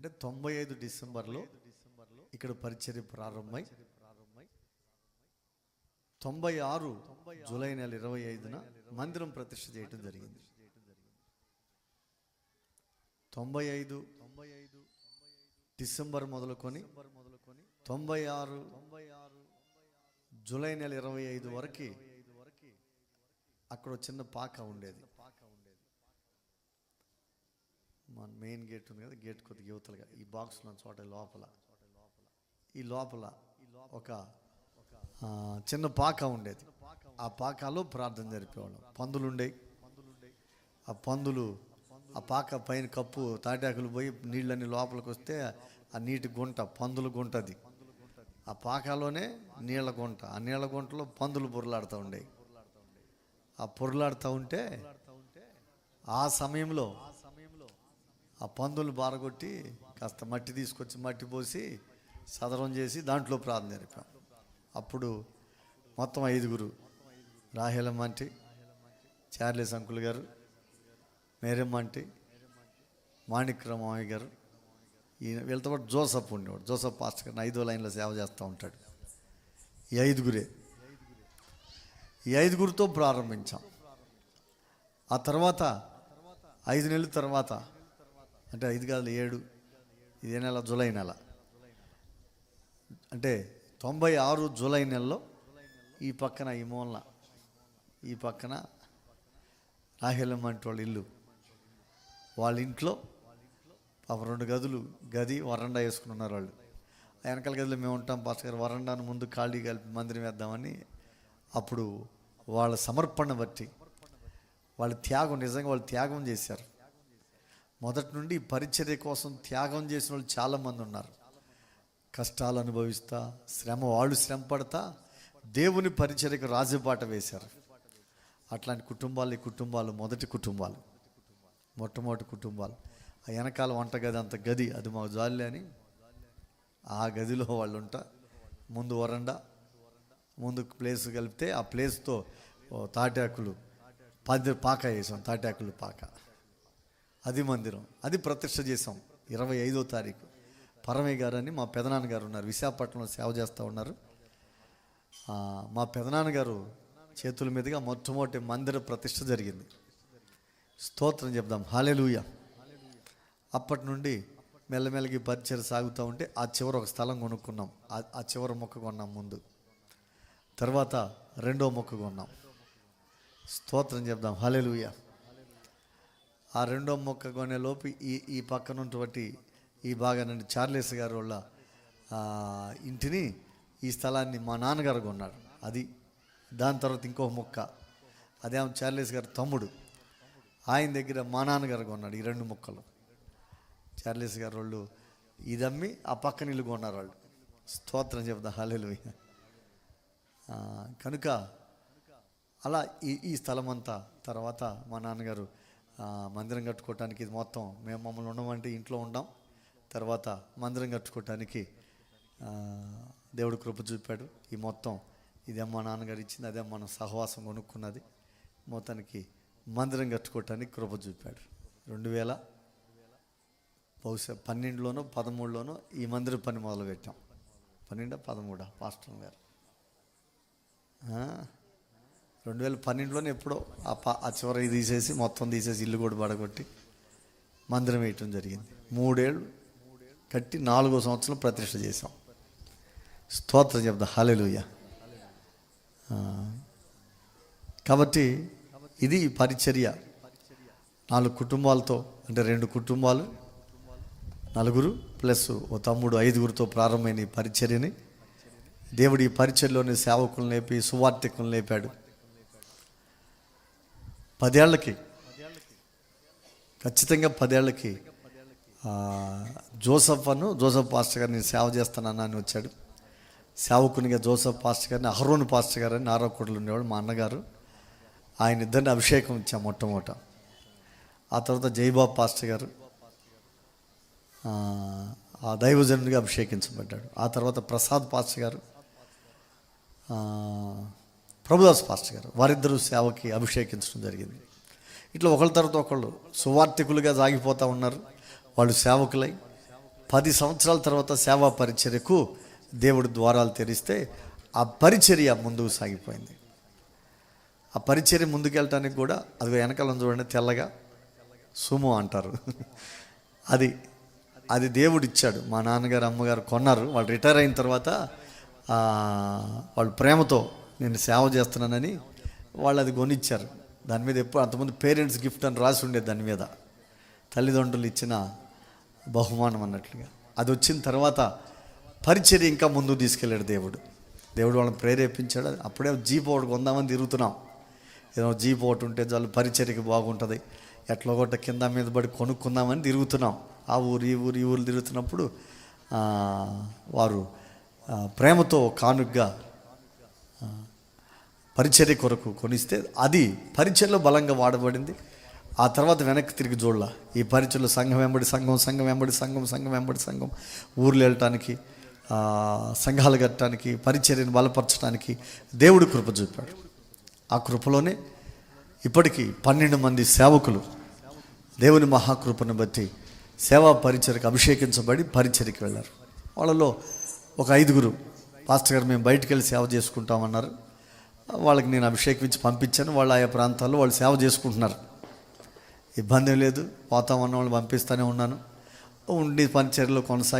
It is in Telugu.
అంటే తొంభై ఐదు డిసెంబర్లో ఇక్కడ పరిచర్య ప్రారంభమై తొంభై ఆరు జూలై నెల ఇరవై ఐదున మందిరం ప్రతిష్ఠ చేయడం జరిగింది. తొంభై ఐదు తొంభై ఐదు డిసెంబర్ మొదలుకొని తొంభై ఆరు తొంభై ఆరు జూలై నెల ఇరవై ఐదు వరకు అక్కడ చిన్న పాక ఉండేది. మన మెయిన్ గేట్ ఉంది కదా గేట్ కొద్దిగా యువతలుగా. ఈ బాక్స్ ఉన్న చోట లోపల. ఈ లోపల ఒక చిన్న పాక ఉండేది. ఆ పాకలో ప్రార్థన జరిపేవాళ్ళం. పందులు ఉండేవి ఆ పందులు ఆ పాక పైన కప్పు తాటాకులు పోయి నీళ్ళని లోపలికి వస్తే ఆ నీటి గుంట పందుల గుంట అది. ఆ పాకలోనే నీళ్ళ గుంట. ఆ నీళ్ళ గుంటలో పందులు పొరలాడుతూ ఉండేవి. ఆ పొరలాడుతూ ఉంటే ఆ సమయంలో ఆ పందులు బారగొట్టి కాస్త మట్టి తీసుకొచ్చి మట్టి పోసి సదరం చేసి దాంట్లో ప్రార్థన జరిపాం. అప్పుడు మొత్తం ఐదుగురు రాహేలమ్మ అంటే చార్లెస్ అంకుల్ గారు మేరమ్మ అంటే మాణిక్రమామయ్య గారు ఈయన వీళ్ళతో పాటు జోసఫ్ ఉండేవాడు. జోసఫ్ పాస్టర్ గారిని ఐదో లైన్లో సేవ చేస్తూ ఉంటాడు. ఈ ఐదుగురే. ఈ ఐదుగురితో ప్రారంభించాం. ఆ తర్వాత ఐదు నెలల తర్వాత అంటే ఐదు కాదు ఏడు. ఇదే నెల జూలై నెల. అంటే తొంభై ఆరు జూలై నెలలో ఈ పక్కన ఈ మూలన ఈ పక్కన రాహిలం అంటే వాళ్ళ ఇల్లు. వాళ్ళ ఇంట్లో పాపం రెండు గదులు గది వరండా వేసుకుని ఉన్నారు వాళ్ళు. ఆ వెనకాల గదిలో మేము ఉంటాం పాస్ గారు వరండాను ముందు ఖాళీ కలిపి మందిరం వేద్దామని అప్పుడు వాళ్ళ సమర్పణ బట్టి వాళ్ళ త్యాగం నిజంగా వాళ్ళు త్యాగం చేశారు. మొదటి నుండి పరిచర్య కోసం త్యాగం చేసిన వాళ్ళు చాలామంది ఉన్నారు. కష్టాలు అనుభవిస్తా శ్రమ వాళ్ళు శ్రమ పడతా దేవుని పరిచర్యకు రాజుబాట వేశారు. అట్లాంటి కుటుంబాలు ఈ కుటుంబాలు మొదటి కుటుంబాలు. మొట్టమొదటి కుటుంబాలు. ఆ వెనకాల వంటగది అంత గది అది మాకు జాలి అని ఆ గదిలో వాళ్ళు ఉంటా. ముందు వరండా ముందు ప్లేస్ కలిపితే ఆ ప్లేస్తో తాటాకులు పది పాక వేసాం తాటాకులు పాక. అది మందిరం. అది ప్రతిష్ట చేసాం ఇరవై ఐదో తారీఖు. పరమయ్య గారు అని మా పెదనాన్నగారు ఉన్నారు. విశాఖపట్నంలో సేవ చేస్తూ ఉన్నారు. మా పెదనాన్నగారు చేతుల మీదుగా మొట్టమొదటి మందిర ప్రతిష్ట జరిగింది. స్తోత్రం చెప్దాం. హాలెలుయ. అప్పటి నుండి మెల్లమెల్లగి పరిచయం సాగుతూ ఉంటే ఆ చివర ఒక స్థలం కొనుక్కున్నాం. ఆ- చివర మొక్క కొన్నాం ముందు. తర్వాత రెండో మొక్క కొన్నాం. స్తోత్రం చెప్దాం. హాలెలూయ. ఆ రెండో మొక్క కొనే లోపు ఈ ఈ పక్కన ఉన్నటువంటి ఈ భాగానండి చార్లెస్ గారు వాళ్ళ ఇంటిని ఈ స్థలాన్ని మా నాన్నగారు కొన్నాడు అది దాని తర్వాత ఇంకో మొక్క. అదేమో చార్లెస్ గారు తమ్ముడు. ఆయన దగ్గర మా నాన్నగారు కొన్నాడు ఈ రెండు మొక్కలు. చార్లెస్ గారు వాళ్ళు ఇది అమ్మి ఆ పక్కన ఇల్లు కొన్నారు వాళ్ళు. స్తోత్రం చెప్తా హాలేలు కనుక అలా ఈ ఈ స్థలం అంతా తర్వాత మా నాన్నగారు మందిరం కట్టుకోవటానికి ఇది మొత్తం మేము మమ్మల్ని ఉండమంటే ఇంట్లో ఉండాం. తర్వాత మందిరం కట్టుకోవటానికి దేవుడు కృప చూపాడు. ఈ మొత్తం ఇదే మా నాన్నగారు ఇచ్చింది అదే మన సహవాసం కొనుక్కున్నది. మొత్తానికి మందిరం కట్టుకోవటానికి కృప చూపాడు. రెండు వేల బహుశా పన్నెండులోనో పదమూడులోనో ఈ మందిర పని మొదలుపెట్టాం. పన్నెండా పదమూడా పాస్టర్ గారు? రెండు వేల పన్నెండులోనే ఎప్పుడో ఆ పా ఆ చివరి తీసేసి మొత్తం తీసేసి ఇల్లు కూడా పడగొట్టి మందిరం వేయటం జరిగింది. మూడేళ్ళు కట్టి నాలుగో సంవత్సరం ప్రతిష్ట చేసాం స్తోత్రం చెప్దా హాలెలుయ కాబట్టి ఇది పరిచర్య. నాలుగు కుటుంబాలతో అంటే రెండు కుటుంబాలు నలుగురు ప్లస్ ఓ తమ్ముడు ఐదుగురితో ప్రారంభమైన ఈ పరిచర్యని దేవుడి ఈ పరిచర్లోని సేవకులను లేపి సువార్థికులను లేపాడు. పదేళ్ళకి ఖచ్చితంగా పదేళ్ళకి జోసఫ్ అను జోసఫ్ పాస్టర్ గారిని సేవ చేస్తానన్నా అని వచ్చాడు. సేవకునిగా జోసఫ్ పాస్టర్ గారిని అహరోన్ పాస్టర్ గారు అని నారాకోటలు ఉండేవాడు మా అన్నగారు. ఆయన ఇద్దరిని అభిషేకం ఇచ్చాం మొట్టమొదట. ఆ తర్వాత జైబాబ్ పాస్టర్ గారు ఆ, దైవజనుడిగా అభిషేకించబడ్డాడు. ఆ తర్వాత ప్రసాద్ పాస్టర్ గారు ప్రభుదాస్ పాస్టర్ గారు వారిద్దరూ సేవకి అభిషేకించడం జరిగింది. ఇట్లా ఒకళ్ళ తర్వాత ఒకళ్ళు సువార్థికులుగా సాగిపోతూ ఉన్నారు. వాళ్ళు సేవకులై. పది సంవత్సరాల తర్వాత సేవా పరిచర్యకు దేవుడు ద్వారాలు తెరిస్తే ఆ పరిచర్య ముందుకు సాగిపోయింది. ఆ పరిచర్య ముందుకెళ్ళటానికి కూడా అది వెనకాల చూడండి తెల్లగా సుమో అంటారు. అది అది దేవుడు ఇచ్చాడు. మా నాన్నగారు అమ్మగారు కొన్నారు. వాళ్ళు రిటైర్ అయిన తర్వాత వాళ్ళు ప్రేమతో నేను సేవ చేస్తున్నానని వాళ్ళు అది కొనిచ్చారు. దాని మీద ఎప్పుడు అంతకుముందు పేరెంట్స్ గిఫ్ట్ అని రాసి ఉండేది దాని మీద. తల్లిదండ్రులు ఇచ్చిన బహుమానం అన్నట్లుగా. అది వచ్చిన తర్వాత పరిచర్య ఇంకా ముందుకు తీసుకెళ్ళాడు దేవుడు. దేవుడు వాళ్ళని ప్రేరేపించాడు. అప్పుడే జీప్ ఒకటి కొందామని తిరుగుతున్నాం. ఏదో జీప్ ఒకటి ఉంటే చాలు పరిచర్యకి బాగుంటుంది. ఎట్లా కొట్ట కింద మీద పడి కొనుక్కుందామని తిరుగుతున్నాం. ఆ ఊరు ఈ ఊరు ఈ ఊరు తిరుగుతున్నప్పుడు వారు ప్రేమతో కానుగ్గా పరిచర్య కొరకు కొనిస్తే అది పరిచర్లో బలంగా వాడబడింది. ఆ తర్వాత వెనక్కి తిరిగి చూడాల. ఈ పరిచయలో సంఘం వెంబడి సంఘం సంఘం వెంబడి సంఘం సంఘం వెంబడి సంఘం. ఊర్లు వెళ్ళటానికి సంఘాలు కట్టడానికి పరిచర్యను బలపరచడానికి దేవుడు కృప చూపాడు. ఆ కృపలోనే ఇప్పటికీ పన్నెండు మంది సేవకులు దేవుని మహాకృపను బట్టి సేవా పరిచయకు అభిషేకించబడి పరిచర్యకి వెళ్ళారు. వాళ్ళలో ఒక ఐదుగురు పాస్టర్ గారు మేము బయటికి వెళ్ళి సేవ చేసుకుంటామన్నారు. వాళ్ళకి నేను అభిషేకించి పంపించాను. వాళ్ళు ఆయా ప్రాంతాల్లో వాళ్ళు సేవ చేసుకుంటున్నారు. ఇబ్బంది లేదు. పోతామన్న వాళ్ళు పంపిస్తూనే ఉన్నాను. ఉండి పరిచర్యలో కొనసాగి